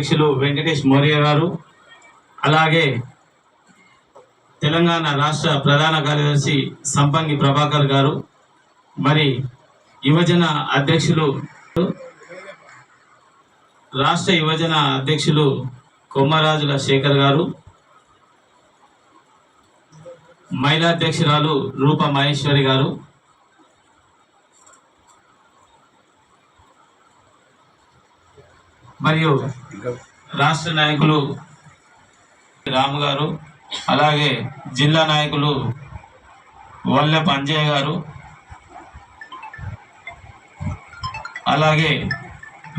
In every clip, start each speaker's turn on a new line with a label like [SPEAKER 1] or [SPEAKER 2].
[SPEAKER 1] అధ్యక్షులు వెంకటేష్ మౌర్య గారు అలాగే తెలంగాణ రాష్ట్ర ప్రధాన కార్యదర్శి సంపంగి ప్రభాకర్ గారు మరి యువజన అధ్యక్షులు రాష్ట్ర యువజన అధ్యక్షులు కొమ్మరాజుల శేఖర్ గారు మహిళా అధ్యక్షురాలు రూప మహేశ్వరి గారు మరియు రాష్ట్ర నాయకులు రాము గారు అలాగే జిల్లా నాయకులు వల్ల పంజయ్ గారు అలాగే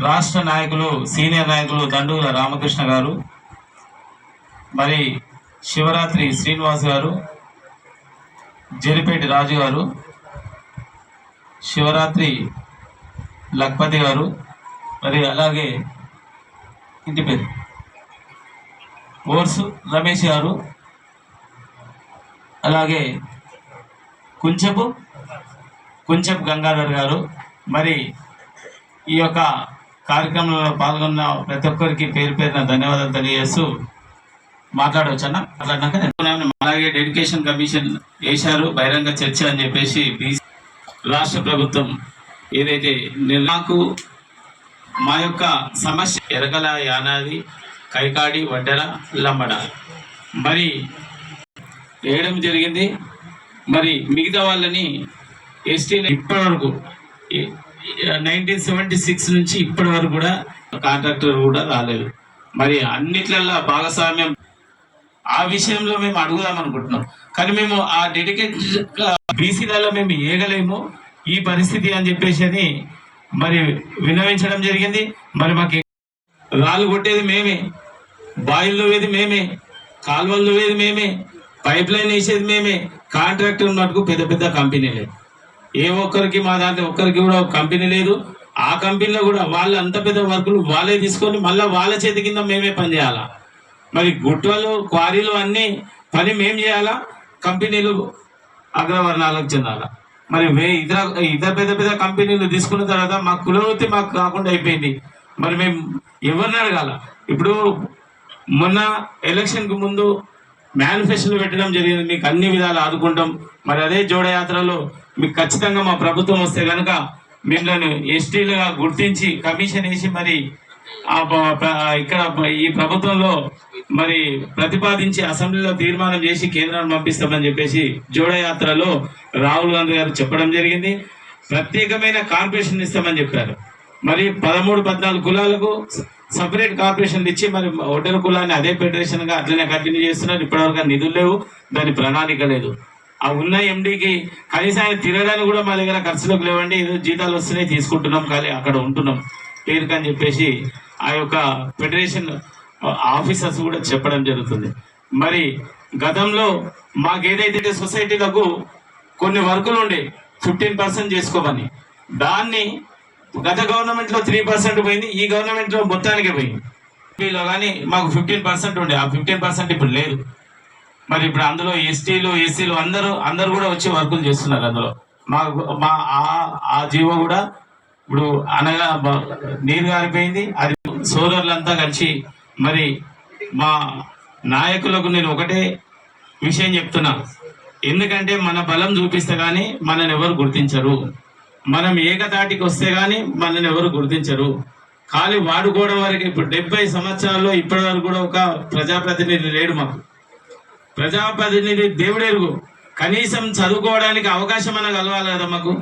[SPEAKER 1] రాష్ట్ర నాయకులు సీనియర్ నాయకులు దండుగుల రామకృష్ణ గారు మరి శివరాత్రి శ్రీనివాస్ గారు జరిపేటి రాజు గారు శివరాత్రి లక్పతి గారు మరి అలాగే ఇంటి పేరు. ఓర్సు రమేష్ గారు. అలాగే కుంచెపు కుంచెపు గంగాధర్ గారు. మరి ఈ యొక్క కార్యక్రమంలో పాల్గొన్న ప్రతి ఒక్కరికి పేరు పేరున ధన్యవాదాలు తెలియజేస్తూ మాట్లాడవచ్చన్నా మాట్లాడినాక అలాగే డెడికేషన్ కమిషన్ వేశారు. బహిరంగ చర్చ అని చెప్పేసి రాష్ట్ర ప్రభుత్వం ఏదైతే నాకు మా యొక్క సమస్య ఎరగల యానాది కైకాడి వడ్డెర లంబడ. మరి వేయడం జరిగింది. మరి మిగతా వాళ్ళని ఎస్టీ ఇప్పటి వరకు నైన్టీన్ సెవెంటీ సిక్స్ నుంచి ఇప్పటి వరకు కూడా కాంట్రాక్టర్ కూడా రాలేదు. మరి అన్నిట్లల్లో భాగస్వామ్యం ఆ విషయంలో మేము అడుగుదాం అనుకుంటున్నాం. కానీ మేము ఆ డెడికేట్ బీసీలలో మేము ఏగలేము. ఈ పరిస్థితి అని చెప్పేసి అని మరి విన్నవించడం జరిగింది. మరి మాకు రాళ్ళు కొట్టేది మేమే. బాయిల్లో వేది మేమే. కాలువల్లో వేది మేమే. పైప్ లైన్ వేసేది మేమే. కాంట్రాక్టర్ మటుకు పెద్ద పెద్ద కంపెనీలే ఏ ఒక్కరికి మా దాంట్లో ఒక్కరికి కూడా ఒక కంపెనీ లేదు. ఆ కంపెనీలో కూడా వాళ్ళు అంత పెద్ద వర్కులు వాళ్ళే తీసుకొని మళ్ళీ వాళ్ళ చేతి కింద మేమే పని చేయాలా? మరి గుట్టలు క్వారీలు అన్నీ పని మేం చేయాలా? కంపెనీలు అగ్రవర్ణాలకు చెందాలా? మరి వే ఇతర ఇతర పెద్ద పెద్ద కంపెనీలు తీసుకున్న తర్వాత మా కులవృత్తి మాకు కాకుండా అయిపోయింది. మరి మేము ఎవరిని అడగాల? ఇప్పుడు మొన్న ఎలక్షన్కి ముందు మేనిఫెస్టోలు పెట్టడం జరిగింది. మీకు అన్ని విధాలు ఆదుకుంటాం. మరి అదే జోడయాత్రలో మీకు ఖచ్చితంగా మా ప్రభుత్వం వస్తే కనుక మిమ్మల్ని ఎస్టీలుగా గుర్తించి కమిషన్ వేసి మరి ఇక్కడ ఈ ప్రభుత్వంలో మరి ప్రతిపాదించి అసెంబ్లీలో తీర్మానం చేసి కేంద్రాన్ని పంపిస్తామని చెప్పేసి జోడయాత్రలో రాహుల్ గాంధీ గారు చెప్పడం జరిగింది. ప్రత్యేకమైన కార్పొరేషన్ ఇస్తామని చెప్పారు. మరి పదమూడు పద్నాలుగు కులాలకు సపరేట్ కార్పొరేషన్లు ఇచ్చి మరి ఒడ్డర కులాన్ని అదే ఫెడరేషన్గా అట్లనే కంటిన్యూ చేస్తున్నారు. ఇప్పటివరకు నిధులు లేవు దాని ప్రణాళిక లేదు. ఆ ఉన్న ఎండికి కనీసం ఆయన తిరగడానికి కూడా మా దగ్గర ఖర్చులకు లేవండి. ఏదో జీతాలు వస్తున్నాయి తీసుకుంటున్నాం కానీ అక్కడ ఉంటున్నాం. పేరుకు అని చెప్పేసి ఆ యొక్క ఫెడరేషన్ ఆఫీసర్స్ కూడా చెప్పడం జరుగుతుంది. మరి గతంలో మాకు ఏదైతే సొసైటీలకు కొన్ని వర్కులు ఉండే ఫిఫ్టీన్ పర్సెంట్ చేసుకోమని. దాన్ని గత గవర్నమెంట్లో త్రీ పర్సెంట్ పోయింది ఈ గవర్నమెంట్లో మొత్తానికి పోయింది. వీళ్ళు కానీ మాకు ఫిఫ్టీన్ పర్సెంట్ ఉండే ఆ ఫిఫ్టీన్ పర్సెంట్ ఇప్పుడు లేదు. మరి ఇప్పుడు అందులో ఎస్టీలు ఎస్సీలు అందరూ అందరు కూడా వచ్చి వర్కులు చేస్తున్నారు అందులో. మా మా ఆ- ఆ జీవో కూడా ఇప్పుడు అనగా నీరు గారిపోయింది అది సోదరులంతా కలిసి మరి మా నాయకులకు నేను ఒకటే విషయం చెప్తున్నా. ఎందుకంటే మన బలం చూపిస్తే కానీ మనని ఎవరు గుర్తించరు. మనం ఏకతాటికి వస్తే కానీ మనని ఎవరు గుర్తించరు. ఖాళీ వాడుకోవడం వరకు ఇప్పుడు డెబ్బై సంవత్సరాల్లో ఇప్పటి వరకు కూడా ఒక ప్రజాప్రతినిధి లేడు మాకు. ప్రజాప్రతినిధి దేవుడెరుగు కనీసం చదువుకోవడానికి అవకాశం అన్న కలవాలి కదా మాకు?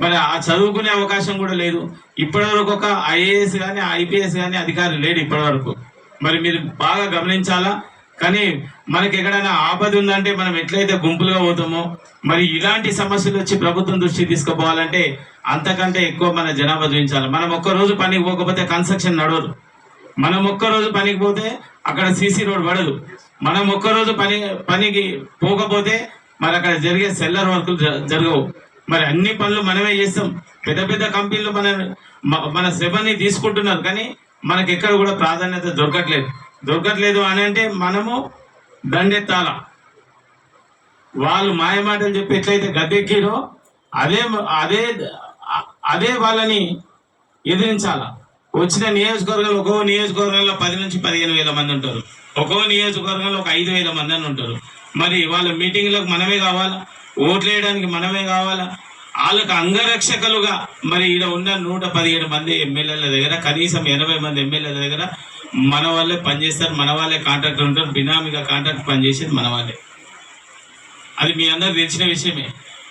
[SPEAKER 1] మరి ఆ చదువుకునే అవకాశం కూడా లేదు. ఇప్పటివరకు ఒక ఐఏఎస్ కానీ ఐపీఎస్ కానీ అధికారి లేడు ఇప్పటివరకు. మరి మీరు బాగా గమనించాలా? కానీ మనకి ఎక్కడైనా ఆపద ఉందంటే మనం ఎట్లయితే గుంపులుగా పోతామో మరి ఇలాంటి సమస్యలు వచ్చి ప్రభుత్వం దృష్టి తీసుకుపోవాలంటే అంతకంటే ఎక్కువ మన జనాభా చూపించాలి. మనం ఒక్క రోజు పనికి పోకపోతే కన్స్ట్రక్షన్ నడవదు. మనం ఒక్కరోజు పనికి పోతే అక్కడ సీసీ రోడ్ పడదు. మనం ఒక్కరోజు పని పనికి పోకపోతే మరి అక్కడ జరిగే సెల్లర్ వర్కులు జ- జరగవు. మరి అన్ని పనులు మనమే చేస్తాం. పెద్ద పెద్ద కంపెనీలు మన మన శ్రమని తీసుకుంటున్నారు. కానీ మనకి ఎక్కడ కూడా ప్రాధాన్యత దొరకట్లేదు. దొరకట్లేదు అని అంటే మనము దండెత్తాల. వాళ్ళు మాయమాటలు చెప్పి ఎట్లయితే గద్దెక్కిరో అదే అదే అదే వాళ్ళని ఎదిరించాల. వచ్చిన నియోజకవర్గంలో ఒక్కో నియోజకవర్గంలో పది నుంచి పదిహేను వేల మంది ఉంటారు. ఒక్కో నియోజకవర్గంలో ఒక ఐదు వేల మంది అని ఉంటారు. మరి వాళ్ళ మీటింగ్లకు మనమే కావాలా? ఓట్లు వేయడానికి మనమే కావాలా? వాళ్ళకు అంగరక్షకులుగా మరి ఈడ ఉన్న నూట పదిహేడు మంది ఎమ్మెల్యేల దగ్గర కనీసం ఎనభై మంది ఎమ్మెల్యేల దగ్గర మన వాళ్ళే పనిచేస్తారు మన వాళ్ళే కాంట్రాక్టర్ ఉంటారు బినామీగా కాంట్రాక్ట్ పనిచేసేది మన వాళ్ళే. అది మీ అందరు తెలిసిన విషయమే.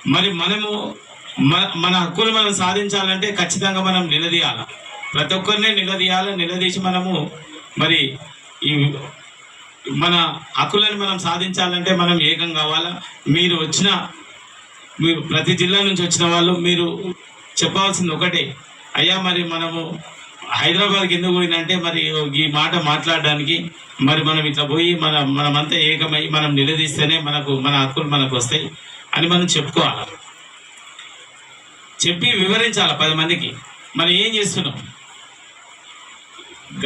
[SPEAKER 1] మరి మనము మన మన హక్కులు మనం సాధించాలంటే ఖచ్చితంగా మనం నిలదీయాలి? ప్రతి ఒక్కరిని నిలదీయాలి? నిలదీసి మనము మరి ఈ మన హక్కులను మనం సాధించాలంటే మనం ఏకం కావాలా? మీరు వచ్చిన మీరు ప్రతి జిల్లా నుంచి వచ్చిన వాళ్ళు మీరు చెప్పాల్సింది ఒకటే. అయ్యా మరి మనము హైదరాబాద్కి ఎందుకు పోయిందంటే మరి ఈ మాట మాట్లాడడానికి మరి మనం ఇట్లా పోయి మన మనమంతా ఏకమై మనం నిలదీస్తేనే మనకు మన హక్కులు మనకు వస్తాయి అని మనం చెప్పుకోవాలి? చెప్పి వివరించాలి పది మందికి? మనం ఏం చేస్తున్నాం?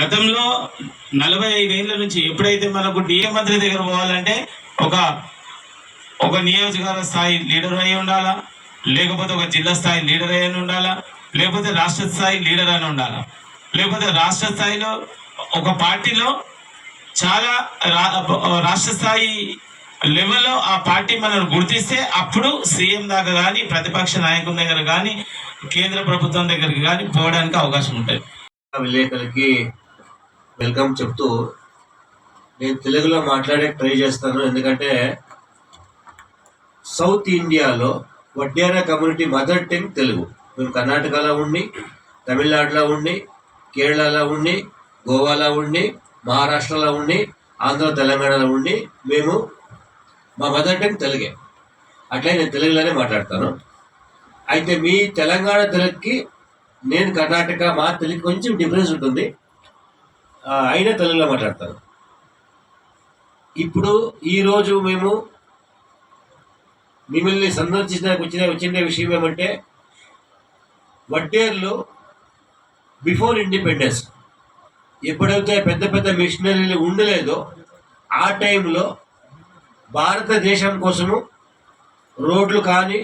[SPEAKER 1] గతంలో నలభై ఐదేళ్ళ నుంచి ఎప్పుడైతే మనకు డిఏ మంత్రి దగ్గర పోవాలంటే ఒక ఒక నియోజకవర్గ స్థాయి లీడర్ అయి ఉండాలా? లేకపోతే ఒక జిల్లా స్థాయి లీడర్ అయి ఉండాలా? లేకపోతే రాష్ట్ర స్థాయి లీడర్ అని ఉండాలా? లేకపోతే రాష్ట్ర స్థాయిలో ఒక పార్టీలో చాలా రా- రాష్ట్ర స్థాయి లెవెల్లో ఆ పార్టీ మనల్ని గుర్తిస్తే అప్పుడు సీఎం దాకా కానీ ప్రతిపక్ష నాయకుల దగ్గర కానీ కేంద్ర ప్రభుత్వం దగ్గరికి కానీ పోవడానికి అవకాశం ఉంటుంది.
[SPEAKER 2] విలేకరులకి వెల్కమ్ చెప్తూ నేను తెలుగులో మాట్లాడే ట్రై చేస్తాను. ఎందుకంటే సౌత్ ఇండియాలో Vaddera community mother tongue Telugu. మేము కర్ణాటకలో ఉండి తమిళనాడులో ఉండి కేరళలో ఉండి గోవాలో ఉండి మహారాష్ట్రలో ఉండి ఆంధ్ర తెలంగాణలో ఉండి మేము మా మదర్ టంగ్ తెలుగే. అట్లే నేను తెలుగులోనే మాట్లాడతాను. అయితే మీ తెలంగాణ తెలుగుకి నేను కర్ణాటక మా తెలుగు కొంచెం డిఫరెన్స్ ఉంటుంది. అయినా తెలుగులో మాట్లాడతాను ఇప్పుడు ఈరోజు మేము మిమ్మల్ని సందర్శించడానికి వచ్చిన వచ్చిన విషయం ఏమంటే వడ్డేర్లు బిఫోర్ ఇండిపెండెన్స్. ఎప్పుడైతే పెద్ద పెద్ద మిషనరీలు ఉండలేదో ఆ టైంలో భారతదేశం కోసము రోడ్లు కానీ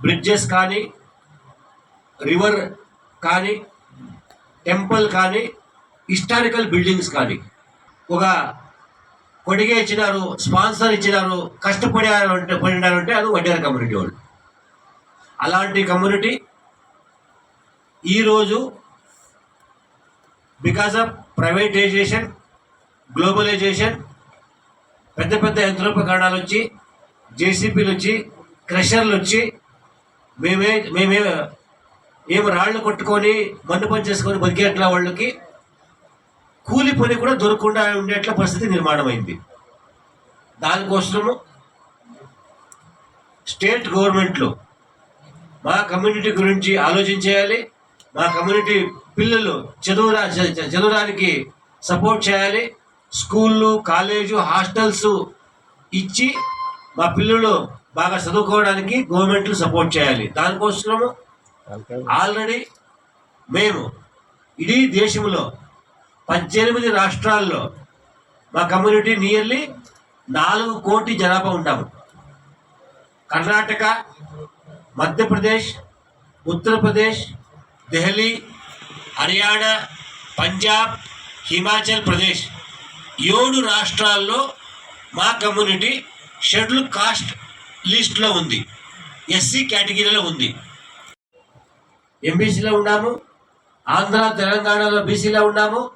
[SPEAKER 2] బ్రిడ్జెస్ కానీ రివర్ కానీ టెంపుల్ కానీ హిస్టారికల్ బిల్డింగ్స్ కానీ. ఒక కొడిగే ఇచ్చినారు స్పాన్సర్ ఇచ్చినారు కష్టపడారు పడినారంటే పడినారు అంటే అది వడ్డేర కమ్యూనిటీ వాళ్ళు. అలాంటి కమ్యూనిటీ ఈరోజు బికాస్ ఆఫ్ ప్రైవేటైజేషన్ గ్లోబలైజేషన్ పెద్ద పెద్ద యంత్రోపకరణాలు వచ్చి జేసీపీలు వచ్చి క్రషర్లు వచ్చి మేమే మేమే ఏం రాళ్ళు కొట్టుకొని మన్ను పని చేసుకొని బతికేట్ల వాళ్ళకి కూలి పని కూడా దొరకకుండా ఉండేట్ల పరిస్థితి నిర్మాణమైంది. దానికోసము స్టేట్ గవర్నమెంట్లు మా కమ్యూనిటీ గురించి ఆలోచించేయాలి మా కమ్యూనిటీ పిల్లలు చదువురా చ- చదవడానికి సపోర్ట్ చేయాలి స్కూళ్ళు కాలేజు హాస్టల్స్ ఇచ్చి మా పిల్లలు బాగా చదువుకోవడానికి గవర్నమెంట్లు సపోర్ట్ చేయాలి. దానికోసము ఆల్రెడీ మేము ఇడీ దేశంలో పద్దెనిమిది రాష్ట్రాల్లో మా కమ్యూనిటీ నియర్లీ నాలుగు కోటి జనాభా ఉంటాము. కర్ణాటక మధ్యప్రదేశ్ ఉత్తరప్రదేశ్ ఢిల్లీ హర్యానా పంజాబ్ హిమాచల్ ప్రదేశ్ ఏడు రాష్ట్రాల్లో మా కమ్యూనిటీ షెడ్యూల్ కాస్ట్ లిస్ట్లో ఉంది. ఎస్సీ కేటగిరీలో ఉంది. ఎంబీసీలో ఉన్నాము. ఆంధ్ర తెలంగాణలో బీసీలో ఉన్నాము.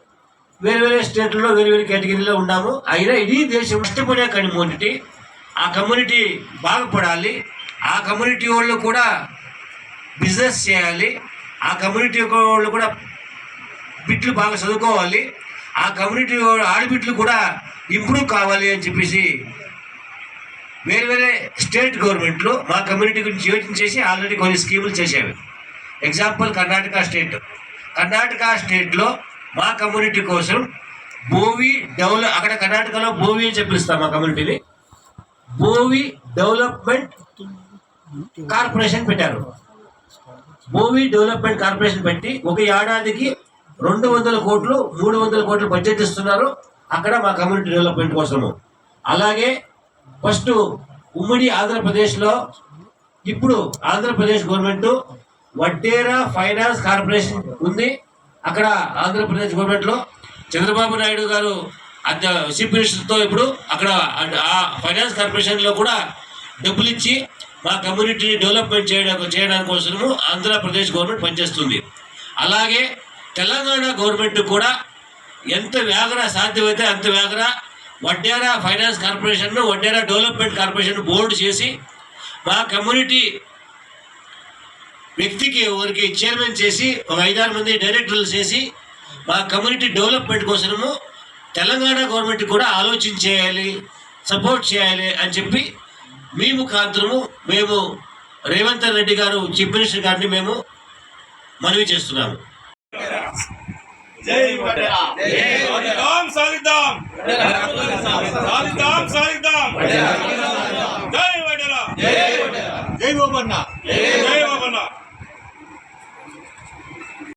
[SPEAKER 2] వేరు వేరే స్టేట్లలో వేరే వేరే కేటగిరీలో ఉన్నాము. అయినా ఇది దేశం కష్టపడే కమ్యూనిటీ. ఆ కమ్యూనిటీ బాగుపడాలి. ఆ కమ్యూనిటీ వాళ్ళు కూడా బిజినెస్ చేయాలి. ఆ కమ్యూనిటీ వాళ్ళు కూడా బిట్లు బాగా చదువుకోవాలి. ఆ కమ్యూనిటీ ఆడబిడ్లు ఆడబిట్లు కూడా ఇంప్రూవ్ కావాలి అని చెప్పేసి వేరే వేరే స్టేట్ గవర్నమెంట్లు మా కమ్యూనిటీ గురించి యోచించేసి ఆల్రెడీ కొన్ని స్కీములు చేసేవి ఎగ్జాంపుల్ కర్ణాటక స్టేట్. కర్ణాటక స్టేట్లో మా కమ్యూనిటీ కోసం బోవి డెవలప్ అక్కడ కర్ణాటకలో బోవి అని చెప్పిస్తాం మా కమ్యూనిటీని బోవి డెవలప్మెంట్ కార్పొరేషన్ పెట్టారు. భూమి డెవలప్మెంట్ కార్పొరేషన్ పెట్టి ఒక ఏడాదికి రెండు వందల కోట్లు మూడు వందల కోట్లు బడ్జెట్ ఇస్తున్నారు అక్కడ మా కమ్యూనిటీ డెవలప్మెంట్ కోసము. అలాగే ఫస్ట్ ఉమ్మడి ఆంధ్రప్రదేశ్లో ఇప్పుడు Andhra Pradesh government Vaddera finance corporation ఉంది. అక్కడ ఆంధ్రప్రదేశ్ గవర్నమెంట్లో చంద్రబాబు నాయుడు గారు అధ్య చీఫ్ మినిస్టర్తో ఇప్పుడు అక్కడ ఆ ఫైనాన్స్ కార్పొరేషన్లో కూడా డబ్బులు ఇచ్చి మా కమ్యూనిటీని డెవలప్మెంట్ చేయడం చేయడానికి కోసము ఆంధ్రప్రదేశ్ గవర్నమెంట్ పనిచేస్తుంది. అలాగే తెలంగాణ గవర్నమెంట్ కూడా ఎంత వేగన సాధ్యమైతే అంత వేగన వడ్డేరా ఫైనాన్స్ కార్పొరేషన్ను వడ్డేరా డెవలప్మెంట్ కార్పొరేషన్ బోర్డు చేసి మా కమ్యూనిటీ వ్యక్తికి ఒకరికి చైర్మన్ చేసి ఒక ఐదారు మంది డైరెక్టర్లు చేసి మా కమ్యూనిటీ డెవలప్మెంట్ కోసము తెలంగాణ గవర్నమెంట్ కూడా ఆలోచించేయాలి సపోర్ట్ చేయాలి అని చెప్పి మీ ముఖాంతరము మేము రేవంత్ రెడ్డి గారు చీఫ్ మినిస్టర్ గారిని మేము మనవి చేస్తున్నాము.
[SPEAKER 3] జై వడరా సాధిద్దాం సాధిద్దాం. సాధిద్దాం సాధిద్దాం. జై బాబన్న